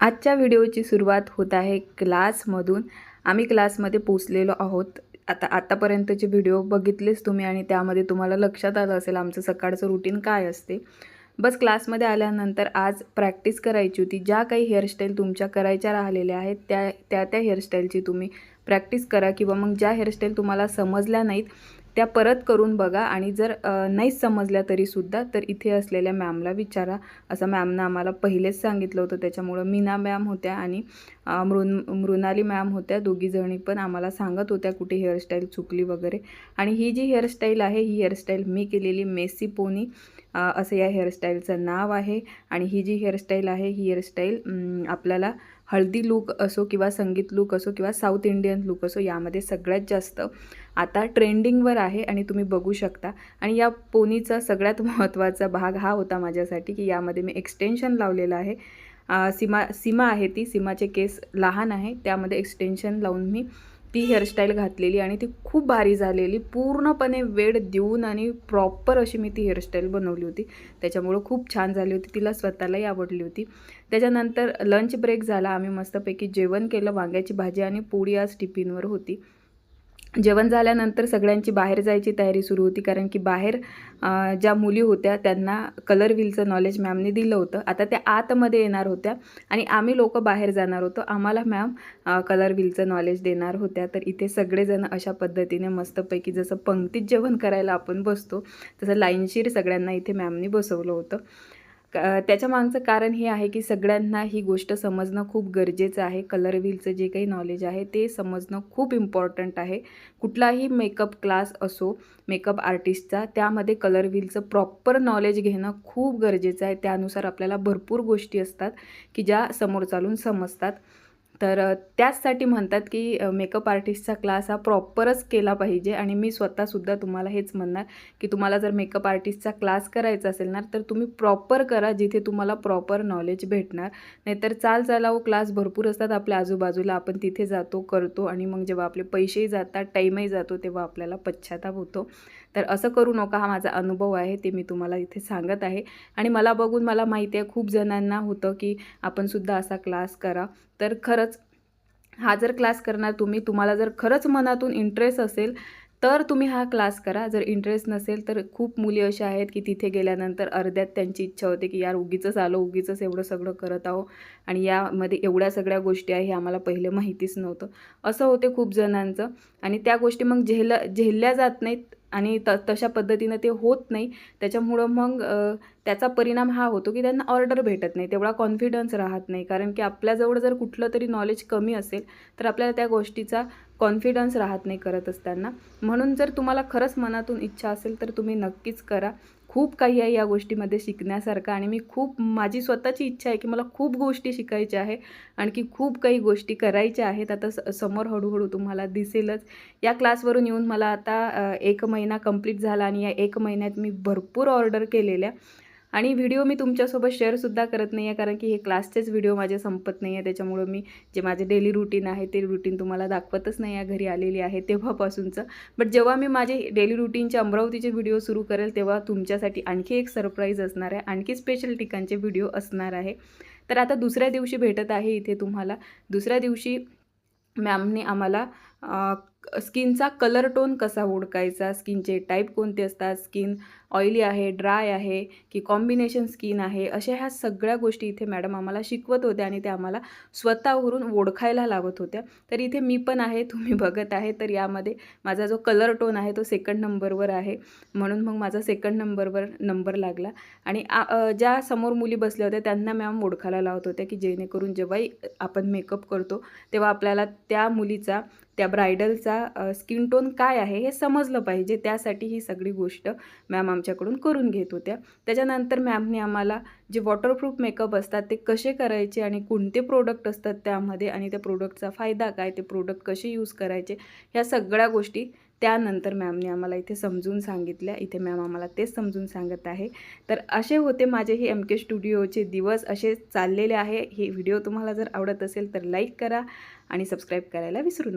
आजच्या व्हिडिओची सुरुवात होत आहे क्लासमधून. आम्ही क्लासमध्ये पोचलेलो आहोत. आता आत्तापर्यंतचे व्हिडिओ बघितलेच तुम्ही आणि त्यामध्ये तुम्हाला लक्षात आलं असेल आमचं सकाळचं रुटीन काय असते. बस क्लासमध्ये आल्यानंतर आज प्रॅक्टिस करायची होती. ज्या काही हेअरस्टाईल तुमच्या करायच्या राहिलेल्या आहेत त्या त्या त्या हेअरस्टाईलची तुम्ही प्रॅक्टिस करा किंवा मग ज्या हेअरस्टाईल तुम्हाला समजल्या नाहीत त्या परत करून बघा आणि जर नाहीच समजल्या तरीसुद्धा तर इथे असलेल्या मॅमला विचारा. असं मॅमनं आम्हाला पहिलेच सांगितलं होतं त्याच्यामुळं मीना मॅम होत्या आणि मृन मृणाली मॅम होत्या. दोघीजणी पण आम्हाला सांगत होत्या कुठे हेअरस्टाईल चुकली वगैरे. आणि ही जी हेअरस्टाईल आहे ही हेअरस्टाईल मी केलेली मेसी पोनी. असं या हेअरस्टाईलचं नाव आहे. आणि ही जी हेअरस्टाईल आहे ही हेअरस्टाईल आपल्याला हळदी लूक असो किंवा संगीत लूक असो किंवा साऊथ इंडियन लूक असो यामध्ये सगळ्यात जास्त आता ट्रेंडिंगवर आहे आणि तुम्ही बघू शकता. आणि या पोनीचा सगळ्यात महत्त्वाचा भाग हा होता माझ्यासाठी की यामध्ये मी एक्सटेन्शन लावलेलं आहे. सीमा सीमा आहे ती. सीमाचे केस लहान आहे. त्यामध्ये एक्सटेन्शन लावून मी ती हेअरस्टाईल घातलेली आणि ती खूप भारी झालेली. पूर्णपणे वेळ देऊन आणि प्रॉपर अशी मी ती हेअरस्टाईल बनवली होती. त्याच्यामुळं खूप छान झाली होती. तिला स्वतःलाही आवडली होती. त्याच्यानंतर लंच ब्रेक झाला. आम्ही मस्तपैकी जेवण केलं वांग्याची भाजी आणि पोळी आज टिफिनवर होती. जेवण झाल्यानंतर सगळ्यांची बाहेर जायची तयारी सुरू होती कारण की बाहेर ज्या मुली होत्या त्यांना कलर व्हीलचं नॉलेज मॅमने दिलं होतं. आता त्या आतमध्ये येणार होत्या आणि आम्ही लोक बाहेर जाणार होतो. आम्हाला मॅम कलर व्हीलचं नॉलेज देणार होत्या. तर इथे सगळेजण अशा पद्धतीने मस्तपैकी जसं पंक्तीत जेवण करायला आपण बसतो तसं लाईनशीर सगळ्यांना इथे मॅमने बसवलं होतं. त्याच्या मागचं कारण हे आहे की सगळ्यांना ही गोष्ट समजणं खूप गरजेचं आहे. कलर व्हीलचं जे काही नॉलेज आहे ते समजणं खूप इम्पॉर्टंट आहे. कुठलाही मेकअप क्लास असो मेकअप आर्टिस्टचा त्यामध्ये कलर व्हीलचं प्रॉपर नॉलेज घेणं खूप गरजेचं आहे. त्यानुसार आपल्याला भरपूर गोष्टी असतात की ज्या समोर चालून समजतात. तर त्याचसाठी म्हणतात की मेकअप आर्टिस्टचा क्लास हा प्रॉपरच केला पाहिजे आणि मी स्वतःसुद्धा तुम्हाला हेच म्हणणार की तुम्हाला जर मेकअप आर्टिस्टचा क्लास करायचा असेल ना तर तुम्ही प्रॉपर करा जिथे तुम्हाला प्रॉपर नॉलेज भेटणार. नाहीतर चाल चालावं क्लास भरपूर असतात आपल्या आजूबाजूला आपण तिथे जातो करतो आणि मग जेव्हा आपले पैसेही जातात टाईमही जातो तेव्हा आपल्याला पश्चाताप होतो. तर असं करू नका हा माझा अनुभव आहे ते मी तुम्हाला इथे सांगत आहे. आणि मला बघून मला माहिती आहे खूप जणांना होतं की आपणसुद्धा असा क्लास करा. तर खरंच हा जर क्लास करणार तुम्ही तुम्हाला जर खरंच मनातून इंटरेस्ट असेल तर तुम्ही हा क्लास करा. जर इंटरेस्ट नसेल तर खूप मुली अशा आहेत की तिथे गेल्यानंतर अर्ध्यात त्यांची इच्छा होते की यार उगीचंच आलो उगीचंच एवढं सगळं करत आहो. आणि यामध्ये एवढ्या सगळ्या गोष्टी आहे हे आम्हाला पहिले माहितीच नव्हतं. असं होते खूप जणांचं. आणि त्या गोष्टी मग झेल झेलल्या जात नाहीत. आणि त तशा पद्धतीनं ते होत नाही. त्याच्यामुळं मग त्याचा परिणाम हा होतो की त्यांना ऑर्डर भेटत नाही. तेवढा कॉन्फिडन्स राहत नाही. कारण की आपल्याजवळ जर कुठलं तरी नॉलेज कमी असेल तर आपल्याला त्या गोष्टीचा कॉन्फिडन्स राहत नाही करत असताना म्हणून जर तुम्हाला खरंच मनातून इच्छा असेल तर तुम्ही नक्कीच करा. खूप काही आहे या गोष्टीमध्ये शिकण्यासारखं आणि मी खूप माझी स्वतःची इच्छा आहे की मला खूप गोष्टी शिकायच्या आहे आणखी खूप काही गोष्टी करायच्या आहेत. आता स समोर हळूहळू तुम्हाला दिसेलच. या क्लासवरून येऊन मला आता एक महिना कंप्लीट झाला आणि या एक महिन्यात मी भरपूर ऑर्डर केलेल्या. आणि व्हिडिओ मी तुमच्यासोबत शेअरसुद्धा करत नाही आहे कारण की हे क्लासचेच व्हिडिओ माझे संपत नाही आहे त्याच्यामुळं मी जे माझे डेली रुटीन आहे ते रुटीन तुम्हाला दाखवतच नाही आहे घरी आलेली आहे तेव्हापासूनचं. बट जेव्हा मी माझे डेली रुटीनचे अमरावतीचे व्हिडिओ सुरू करेल तेव्हा तुमच्यासाठी आणखी एक सरप्राईज असणार आहे आणखी स्पेशल ठिकाणचे व्हिडिओ असणार आहे. तर आता दुसऱ्या दिवशी भेटत आहे इथे तुम्हाला. दुसऱ्या दिवशी मॅमने आम्हाला स्किनचा कलर टोन कसा ओळखायचा स्किनचे टाईप कोणते असतात? स्किन ऑइली आहे ड्राय आहे की कॉम्बिनेशन स्किन आहे? अशा ह्या सगळ्या गोष्टी इथे मॅडम आम्हाला शिकवत होत्या आणि त्या आम्हाला स्वतःवरून ओळखायला लावत होत्या. तर इथे मी पण आहे तुम्ही बघत आहे तर यामध्ये माझा जो कलर टोन आहे तो सेकंड नंबरवर आहे. म्हणून मग माझा सेकंड नंबरवर नंबर लागला. आणि ज्या समोर मुली बसल्या होत्या त्यांना मॅम ओळखायला लावत होत्या की जेणेकरून जेव्हाही आपण मेकअप करतो तेव्हा आपल्याला त्या मुलीचा त्या ब्रायडलचा स्किन टोन काय आहे हे समजलं पाहिजे. त्यासाठी ही सगळी गोष्ट मॅम आमच्याकडून करून घेत होत्या. त्याच्यानंतर मॅमने आम्हाला जे वॉटरप्रूफ मेकअप असतात ते कसे करायचे आणि कोणते प्रोडक्ट असतात त्यामध्ये आणि त्या प्रोडक्टचा फायदा काय ते प्रोडक्ट कसे यूज करायचे ह्या सगळ्या गोष्टी त्यानंतर मॅमने आम्हाला इथे समजून सांगितल्या. इथे मॅम आम्हाला तेच समजून सांगत आहे. तर असे होते माझे हे एम के स्टुडिओचे दिवस. असे चाललेले आहे. हे व्हिडिओ तुम्हाला जर आवडत असेल तर लाईक करा आणि सबस्क्राईब करायला विसरू नका.